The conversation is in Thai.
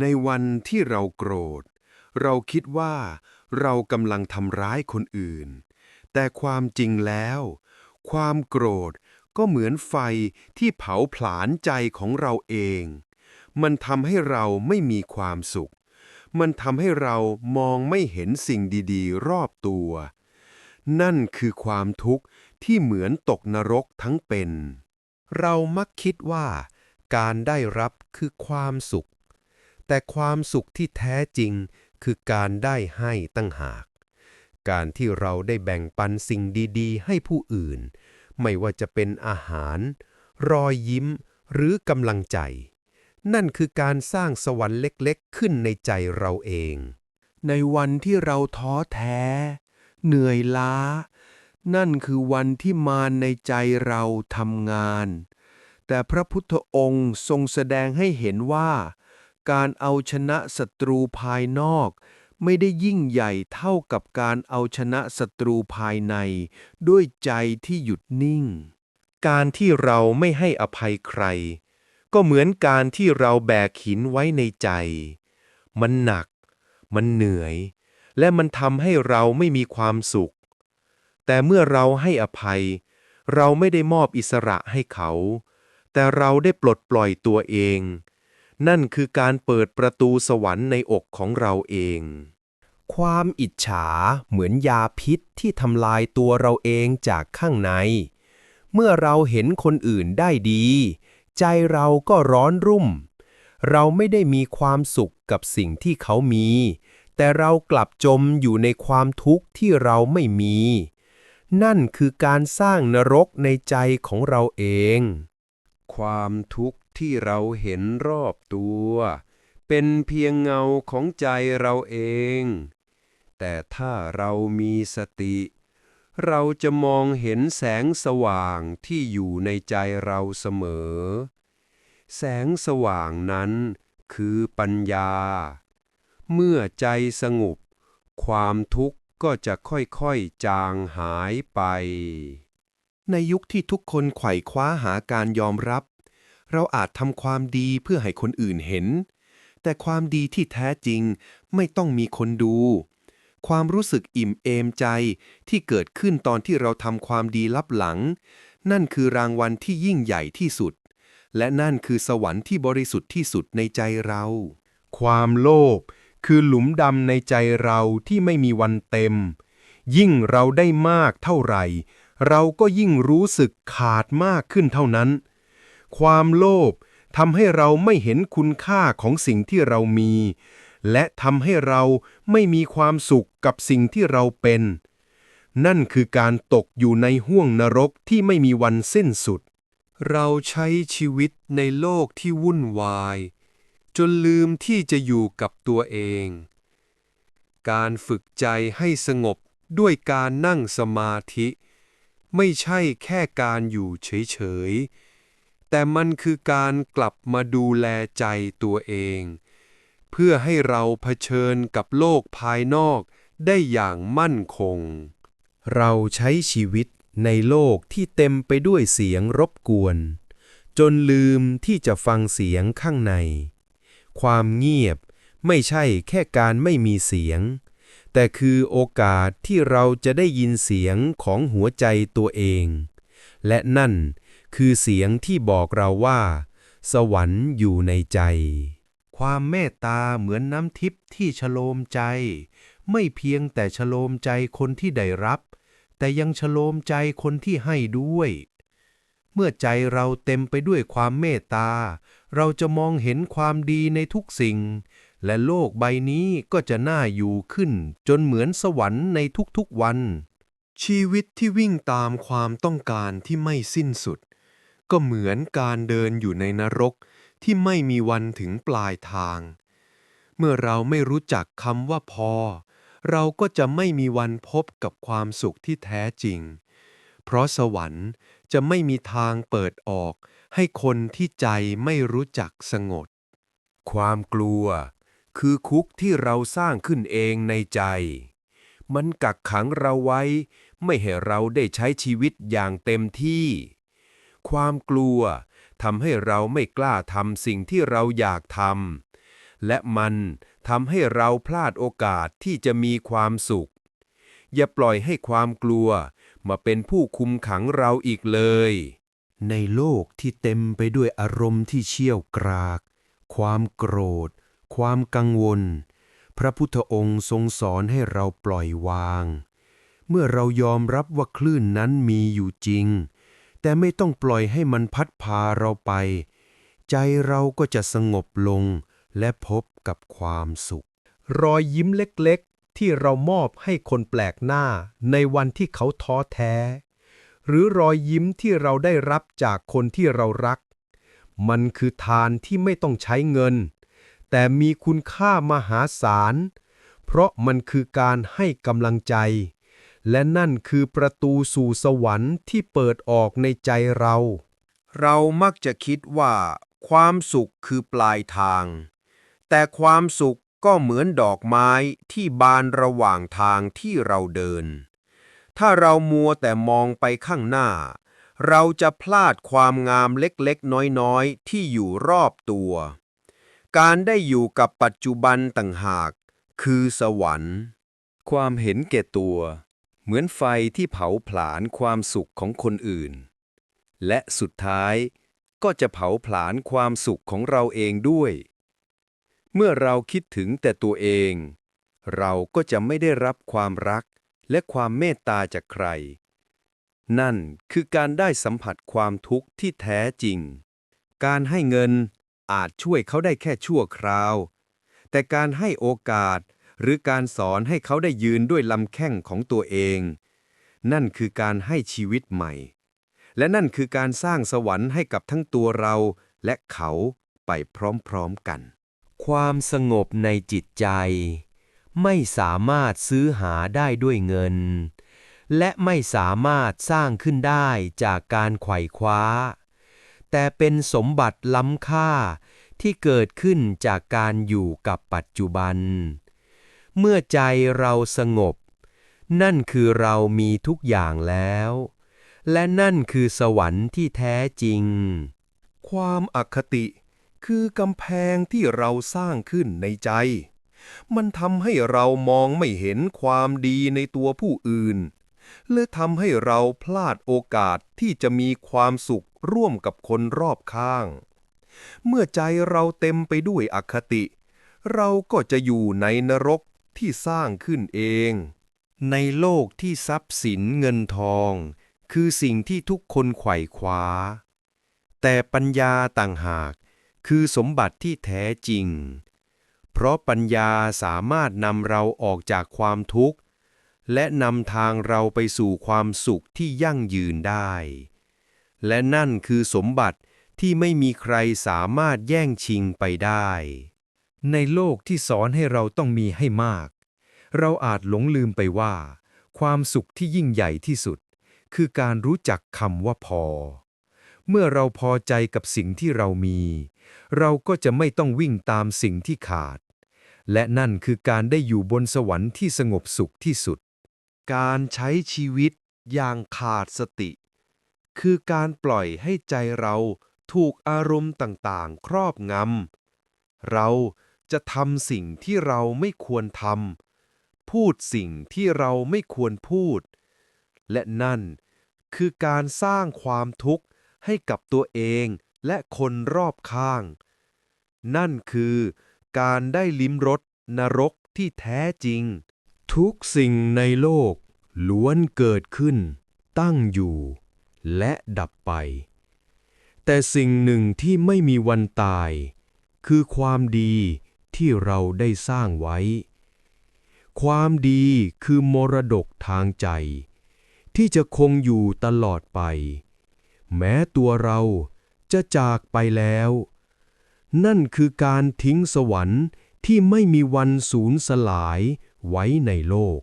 ในวันที่เราโกรธ เราคิดว่าเรากำลังทำร้ายคนอื่น แต่ความจริงแล้ว ความโกรธก็เหมือนไฟที่เผาผลาญใจของเราเอง มันทำให้เราไม่มีความสุข มันทำให้เรามองไม่เห็นสิ่งดีๆ รอบตัว นั่นคือความทุกข์ที่เหมือนตกนรกทั้งเป็น เรามักคิดว่า การได้รับคือความสุข แต่ความสุขที่แท้จริงคือการได้ให้ตั้งหาก การที่เราได้แบ่งปันสิ่งดีๆ ให้ผู้อื่น ไม่ว่าจะเป็นอาหาร รอยยิ้มหรือกำลังใจ นั่นคือการสร้างสวรรค์เล็กๆ ขึ้นในใจเราเอง ในวันที่เราท้อแท้ เหนื่อยล้า นั่นคือวันที่มารในใจเราทำงาน แต่พระพุทธองค์ทรงแสดงให้เห็นว่า การเอาชนะศัตรูภายนอก ไม่ได้ยิ่งใหญ่เท่ากับการเอาชนะศัตรูภายใน ด้วยใจที่หยุดนิ่ง การที่เราไม่ให้อภัยใคร ก็เหมือนการที่เราแบกหินไว้ในใจ มันหนัก มันเหนื่อย และมันทำให้เราไม่มีความสุข แต่เมื่อเราให้อภัย เราไม่ได้มอบอิสระให้เขา แต่เราได้ปลดปล่อยตัวเอง นั่นคือการเปิดประตูสวรรค์ในอกของเราเอง ความอิจฉาเหมือนยาพิษที่ทำลายตัวเราเองจากข้างใน เมื่อเราเห็นคนอื่นได้ดี ใจเราก็ร้อนรุ่ม เราไม่ได้มีความสุขกับสิ่งที่เขามี แต่เรากลับจมอยู่ในความทุกข์ที่เราไม่มี นั่นคือการสร้างนรกในใจของเราเอง ความทุกข์ ที่เราเห็นรอบตัว เป็นเพียงเงาของใจเราเอง แต่ถ้าเรามีสติ เราจะมองเห็นแสงสว่างที่อยู่ในใจเราเสมอ แสงสว่างนั้นคือปัญญา เมื่อใจสงบ ความทุกข์ก็จะค่อยๆจางหายไป ในยุคที่ทุกคนไขว่คว้าหาการยอมรับ เราอาจทำความดีเพื่อให้คนอื่นเห็น แต่ความดีที่แท้จริงไม่ต้องมีคนดู ความรู้สึกอิ่มเอมใจที่เกิดขึ้นตอนที่เราทำความดีลับหลัง นั่นคือรางวัลที่ยิ่งใหญ่ที่สุด และนั่นคือสวรรค์ที่บริสุทธิ์ที่สุดในใจเรา ความโลภคือหลุมดำในใจเราที่ไม่มีวันเต็ม ยิ่งเราได้มากเท่าไหร่ เราก็ยิ่งรู้สึกขาดมากขึ้นเท่านั้น ความโลภทำให้เราไม่เห็นคุณค่าของสิ่งที่เรามี และทำให้เราไม่มีความสุขกับสิ่งที่เราเป็น นั่นคือการตกอยู่ในห้วงนรกที่ไม่มีวันสิ้นสุด เราใช้ชีวิตในโลกที่วุ่นวาย จนลืมที่จะอยู่กับตัวเอง การฝึกใจให้สงบด้วยการนั่งสมาธิ ไม่ใช่แค่การอยู่เฉยๆ แต่มันคือการกลับมาดูแลใจตัวเอง เพื่อให้เราเผชิญกับโลกภายนอกได้อย่างมั่นคง เราใช้ชีวิตในโลกที่เต็มไปด้วยเสียงรบกวน จนลืมที่จะฟังเสียงข้างใน ความเงียบไม่ใช่แค่การไม่มีเสียง แต่คือโอกาสที่เราจะได้ยินเสียงของหัวใจตัวเอง และนั่น คือเสียงที่บอกเราว่า สวรรค์อยู่ในใจ ความเมตตาเหมือนน้ำทิพย์ที่ฉโลมใจ ไม่เพียงแต่ฉโลมใจคนที่ได้รับ แต่ยังฉโลมใจคนที่ให้ด้วย เมื่อใจเราเต็มไปด้วยความเมตตา เราจะมองเห็นความดีในทุกสิ่ง และโลกใบนี้ก็จะน่าอยู่ขึ้น จนเหมือนสวรรค์ในทุกๆวันชีวิตที่วิ่งตามความต้องการที่ไม่สิ้นสุด ก็เหมือนการเดินอยู่ในนรกที่ไม่มีวันถึงปลายทาง เมื่อเราไม่รู้จักคำว่าพอ เราก็จะไม่มีวันพบกับความสุขที่แท้จริง เพราะสวรรค์จะไม่มีทางเปิดออกให้คนที่ใจไม่รู้จักสงบความกลัว คือคุกที่เราสร้างขึ้นเองในใจ มันกักขังเราไว้ ไม่ให้เราได้ใช้ชีวิตอย่างเต็มที่ ความกลัวทำให้เราไม่กล้าทำสิ่งที่เราอยากทำและมันทำให้เราพลาดโอกาสที่จะมีความสุข อย่าปล่อยให้ความกลัวมาเป็นผู้คุมขังเราอีกเลย ในโลกที่เต็มไปด้วยอารมณ์ที่เชี่ยวกราก ความโกรธ ความกังวล พระพุทธองค์ทรงสอนให้เราปล่อยวาง เมื่อเรายอมรับว่าคลื่นนั้นมีอยู่จริง แต่ไม่ต้องปล่อยให้มันพัดพาเราไป ใจเราก็จะสงบลงและพบกับความสุข รอยยิ้มเล็กๆ ที่เรามอบให้คนแปลกหน้าในวันที่เขาท้อแท้ หรือรอยยิ้มที่เราได้รับจากคนที่เรารัก มันคือทานที่ไม่ต้องใช้เงิน แต่มีคุณค่ามหาศาล เพราะมันคือการให้กำลังใจ และนั่นคือประตูสู่สวรรค์ที่เปิดออกในใจเรา เรามักจะคิดว่า ความสุขคือปลายทาง แต่ความสุขก็เหมือนดอกไม้ที่บานระหว่างทางที่เราเดิน ถ้าเรามัวแต่มองไปข้างหน้า เราจะพลาดความงามเล็กๆ น้อยๆ ที่อยู่รอบตัว การได้อยู่กับปัจจุบันต่างหาก คือสวรรค์ ความเห็นแก่ตัว เหมือนไฟที่เผาผลาญความสุขของคนอื่น และสุดท้ายก็จะเผาผลาญความสุขของเราเองด้วย เมื่อเราคิดถึงแต่ตัวเอง เราก็จะไม่ได้รับความรักและความเมตตาจากใคร นั่นคือการได้สัมผัสความทุกข์ที่แท้จริง การให้เงินอาจช่วยเขาได้แค่ชั่วคราว แต่การให้โอกาส หรือการสอนให้เขาได้ยืนด้วยลำแข้งของตัวเอง นั่นคือการให้ชีวิตใหม่ และนั่นคือการสร้างสวรรค์ให้กับทั้งตัวเราและเขาไปพร้อมๆกัน ความสงบในจิตใจ ไม่สามารถซื้อหาได้ด้วยเงิน และไม่สามารถสร้างขึ้นได้จากการไขว่คว้า แต่เป็นสมบัติล้ำค่าที่เกิดขึ้นจากการอยู่กับปัจจุบัน เมื่อใจเราสงบ นั่นคือเรามีทุกอย่างแล้ว และนั่นคือสวรรค์ที่แท้จริง ความอคติ คือกำแพงที่เราสร้างขึ้นในใจ มันทำให้เรามองไม่เห็นความดีในตัวผู้อื่น และทำให้เราพลาดโอกาสที่จะมีความสุขร่วมกับคนรอบข้าง เมื่อใจเราเต็มไปด้วยอคติ เราก็จะอยู่ในนรก ที่สร้างขึ้นเอง ในโลกที่ทรัพย์สินเงินทอง คือสิ่งที่ทุกคนไขว่คว้า แต่ปัญญาต่างหาก คือสมบัติที่แท้จริง เพราะปัญญาสามารถนำเราออกจากความทุกข์ และนำทางเราไปสู่ความสุขที่ยั่งยืนได้ และนั่นคือสมบัติที่ไม่มีใครสามารถแย่งชิงไปได้ ในโลกที่สอนให้เราต้องมีให้มาก เราอาจหลงลืมไปว่า ความสุขที่ยิ่งใหญ่ที่สุด คือการรู้จักคำว่าพอ เมื่อเราพอใจกับสิ่งที่เรามี เราก็จะไม่ต้องวิ่งตามสิ่งที่ขาด และนั่นคือการได้อยู่บนสวรรค์ที่สงบสุขที่สุด การใช้ชีวิตอย่างขาดสติ คือการปล่อยให้ใจเราถูกอารมณ์ต่างๆ ครอบงำเรา จะทำสิ่งที่เราไม่ควรทำพูดสิ่งที่เราไม่ควรพูด และนั่นคือการสร้างความทุกข์ให้กับตัวเองและคนรอบข้าง นั่นคือการได้ลิ้มรสนรกที่แท้จริง ทุกสิ่งในโลกล้วนเกิดขึ้น ตั้งอยู่ และดับไป แต่สิ่งหนึ่งที่ไม่มีวันตาย คือความดี ที่เราได้สร้างไว้ ความดีคือมรดกทางใจ ที่จะคงอยู่ตลอดไป แม้ตัวเราจะจากไปแล้ว นั่นคือการทิ้งสวรรค์ที่ไม่มีวันสูญสลายไว้ในโลก